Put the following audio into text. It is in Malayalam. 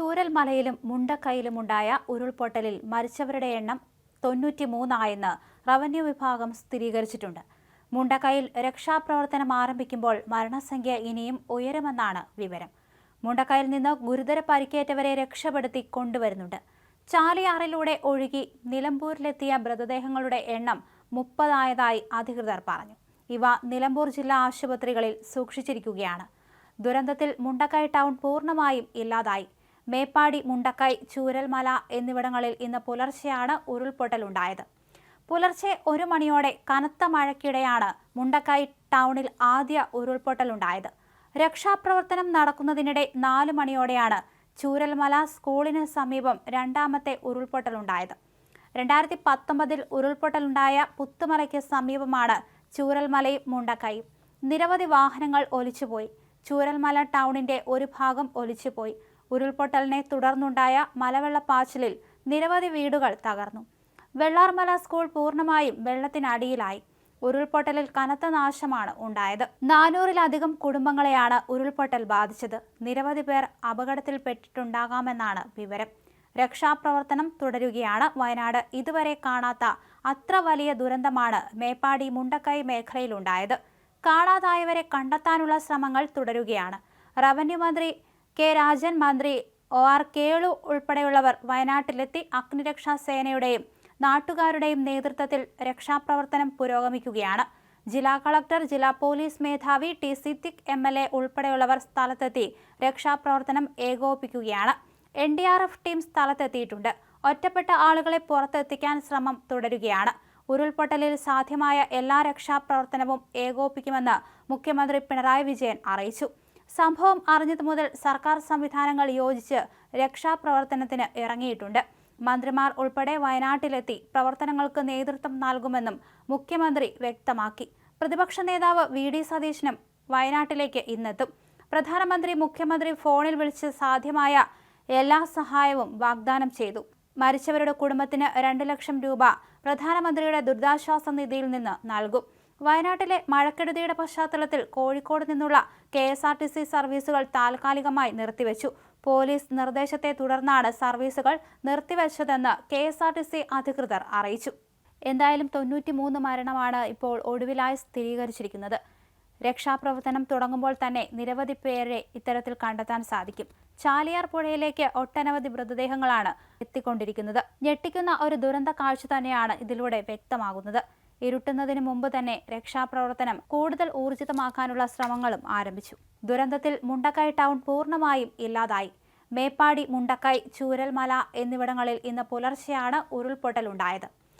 ചൂരൽമലയിലും മുണ്ടക്കൈയിലുമുണ്ടായ ഉരുൾപൊട്ടലിൽ മരിച്ചവരുടെ എണ്ണം തൊണ്ണൂറ്റിമൂന്നായെന്ന് റവന്യൂ വിഭാഗം സ്ഥിരീകരിച്ചിട്ടുണ്ട്. മുണ്ടക്കൈയിൽ രക്ഷാപ്രവർത്തനം ആരംഭിക്കുമ്പോൾ മരണസംഖ്യ ഇനിയും ഉയരുമെന്നാണ് വിവരം. മുണ്ടക്കൈയിൽ നിന്ന് ഗുരുതര പരിക്കേറ്റവരെ രക്ഷപ്പെടുത്തി കൊണ്ടുവരുന്നുണ്ട്. ചാലിയാറിലൂടെ ഒഴുകി നിലമ്പൂരിലെത്തിയ മൃതദേഹങ്ങളുടെ എണ്ണം മുപ്പതായതായി അധികൃതർ പറഞ്ഞു. ഇവ നിലമ്പൂർ ജില്ലാ ആശുപത്രികളിൽ സൂക്ഷിച്ചിരിക്കുകയാണ്. ദുരന്തത്തിൽ മുണ്ടക്കൈ ടൗൺ പൂർണമായും ഇല്ലാതായി. മേപ്പാടി മുണ്ടക്കൈ ചൂരൽമല എന്നിവിടങ്ങളിൽ ഇന്ന് പുലർച്ചെയാണ് ഉരുൾപൊട്ടലുണ്ടായത്. പുലർച്ചെ ഒരു മണിയോടെ കനത്ത മഴയ്ക്കിടെയാണ് മുണ്ടക്കൈ ടൗണിൽ ആദ്യ ഉരുൾപൊട്ടലുണ്ടായത്. രക്ഷാപ്രവർത്തനം നടക്കുന്നതിനിടെ നാല് മണിയോടെയാണ് ചൂരൽമല സ്കൂളിന് സമീപം രണ്ടാമത്തെ ഉരുൾപൊട്ടലുണ്ടായത്. രണ്ടായിരത്തി പത്തൊമ്പതിൽ ഉരുൾപൊട്ടലുണ്ടായ പുത്തുമലയ്ക്ക് സമീപമാണ് ചൂരൽമലയും മുണ്ടക്കൈയും. നിരവധി വാഹനങ്ങൾ ഒലിച്ചുപോയി. ചൂരൽമല ടൗണിന്റെ ഒരു ഭാഗം ഒലിച്ചുപോയി. ഉരുൾപൊട്ടലിനെ തുടർന്നുണ്ടായ മലവെള്ളപ്പാച്ചിലിൽ നിരവധി വീടുകൾ തകർന്നു. വെള്ളാർമല സ്കൂൾ പൂർണമായും വെള്ളത്തിനടിയിലായി. ഉരുൾപൊട്ടലിൽ കനത്ത നാശമാണ് ഉണ്ടായത്. നാനൂറിലധികം കുടുംബങ്ങളെയാണ് ഉരുൾപൊട്ടൽ ബാധിച്ചത്. നിരവധി പേർ അപകടത്തിൽപ്പെട്ടിട്ടുണ്ടാകാമെന്നാണ് വിവരം. രക്ഷാപ്രവർത്തനം തുടരുകയാണ് വയനാട്. ഇതുവരെ കാണാത്ത അത്ര വലിയ ദുരന്തമാണ് മേപ്പാടി മുണ്ടക്കൈ മേഖലയിലുണ്ടായത്. കാണാതായവരെ കണ്ടെത്താനുള്ള ശ്രമങ്ങൾ തുടരുകയാണ്. റവന്യൂ മന്ത്രി കെ രാജൻ മന്ത്രി ഒ ആർ കേളു ഉൾപ്പെടെയുള്ളവർ വയനാട്ടിലെത്തി അഗ്നിരക്ഷാ സേനയുടെയും നാട്ടുകാരുടെയും നേതൃത്വത്തിൽ രക്ഷാപ്രവർത്തനം പുരോഗമിക്കുകയാണ്. ജില്ലാ കളക്ടർ ജില്ലാ പോലീസ് മേധാവി T Siddique M L A ഉൾപ്പെടെയുള്ളവർ സ്ഥലത്തെത്തി രക്ഷാപ്രവർത്തനം ഏകോപിപ്പിക്കുകയാണ്. N D R F team സ്ഥലത്തെത്തിയിട്ടുണ്ട്. ഒറ്റപ്പെട്ട ആളുകളെ പുറത്തെത്തിക്കാൻ ശ്രമം തുടരുകയാണ്. ഉരുൾപൊട്ടലിൽ സാധ്യമായ എല്ലാ രക്ഷാപ്രവർത്തനവും ഏകോപിപ്പിക്കുമെന്ന് മുഖ്യമന്ത്രി പിണറായി വിജയൻ അറിയിച്ചു. സംഭവം അറിഞ്ഞതു മുതൽ സർക്കാർ സംവിധാനങ്ങൾ യോജിച്ച് രക്ഷാപ്രവർത്തനത്തിന് ഇറങ്ങിയിട്ടുണ്ട്. മന്ത്രിമാർ ഉൾപ്പെടെ വയനാട്ടിലെത്തി പ്രവർത്തനങ്ങൾക്ക് നേതൃത്വം നൽകുമെന്നും മുഖ്യമന്ത്രി വ്യക്തമാക്കി. പ്രതിപക്ഷ നേതാവ് വി ഡി സതീശനും വയനാട്ടിലേക്ക് ഇന്നെത്തും. പ്രധാനമന്ത്രി മുഖ്യമന്ത്രി ഫോണിൽ വിളിച്ച് സാധ്യമായ എല്ലാ സഹായവും വാഗ്ദാനം ചെയ്തു. മരിച്ചവരുടെ കുടുംബത്തിന് രണ്ട് ലക്ഷം രൂപ പ്രധാനമന്ത്രിയുടെ ദുരിതാശ്വാസ നിധിയിൽ നിന്ന് നൽകും. വയനാട്ടിലെ മഴക്കെടുതിയുടെ പശ്ചാത്തലത്തിൽ കോഴിക്കോട് നിന്നുള്ള K S R T C സർവീസുകൾ താൽക്കാലികമായി നിർത്തിവെച്ചു. പോലീസ് നിർദ്ദേശത്തെ തുടർന്നാണ് സർവീസുകൾ നിർത്തിവെച്ചതെന്ന് K S R T C അധികൃതർ അറിയിച്ചു. എന്തായാലും തൊണ്ണൂറ്റിമൂന്ന് മരണമാണ് ഇപ്പോൾ ഒടുവിലായി സ്ഥിരീകരിച്ചിരിക്കുന്നത്. രക്ഷാപ്രവർത്തനം തുടങ്ങുമ്പോൾ തന്നെ നിരവധി പേരെ ഇത്തരത്തിൽ കണ്ടെത്താൻ സാധിക്കും. ചാലിയാർ പുഴയിലേക്ക് ഒട്ടനവധി മൃതദേഹങ്ങളാണ് എത്തിക്കൊണ്ടിരിക്കുന്നത്. ഞെട്ടിക്കുന്ന ഒരു ദുരന്ത കാഴ്ച തന്നെയാണ് ഇതിലൂടെ വ്യക്തമാകുന്നത്. ഇരുട്ടുന്നതിന് മുമ്പ് തന്നെ രക്ഷാപ്രവർത്തനം കൂടുതൽ ഊർജിതമാക്കാനുള്ള ശ്രമങ്ങളും ആരംഭിച്ചു. ദുരന്തത്തിൽ മുണ്ടക്കൈ ടൗൺ പൂർണമായും ഇല്ലാതായി. മേപ്പാടി മുണ്ടക്കൈ ചൂരൽമല എന്നിവിടങ്ങളിൽ ഇന്ന് പുലർച്ചെയാണ് ഉരുൾപൊട്ടലുണ്ടായത്.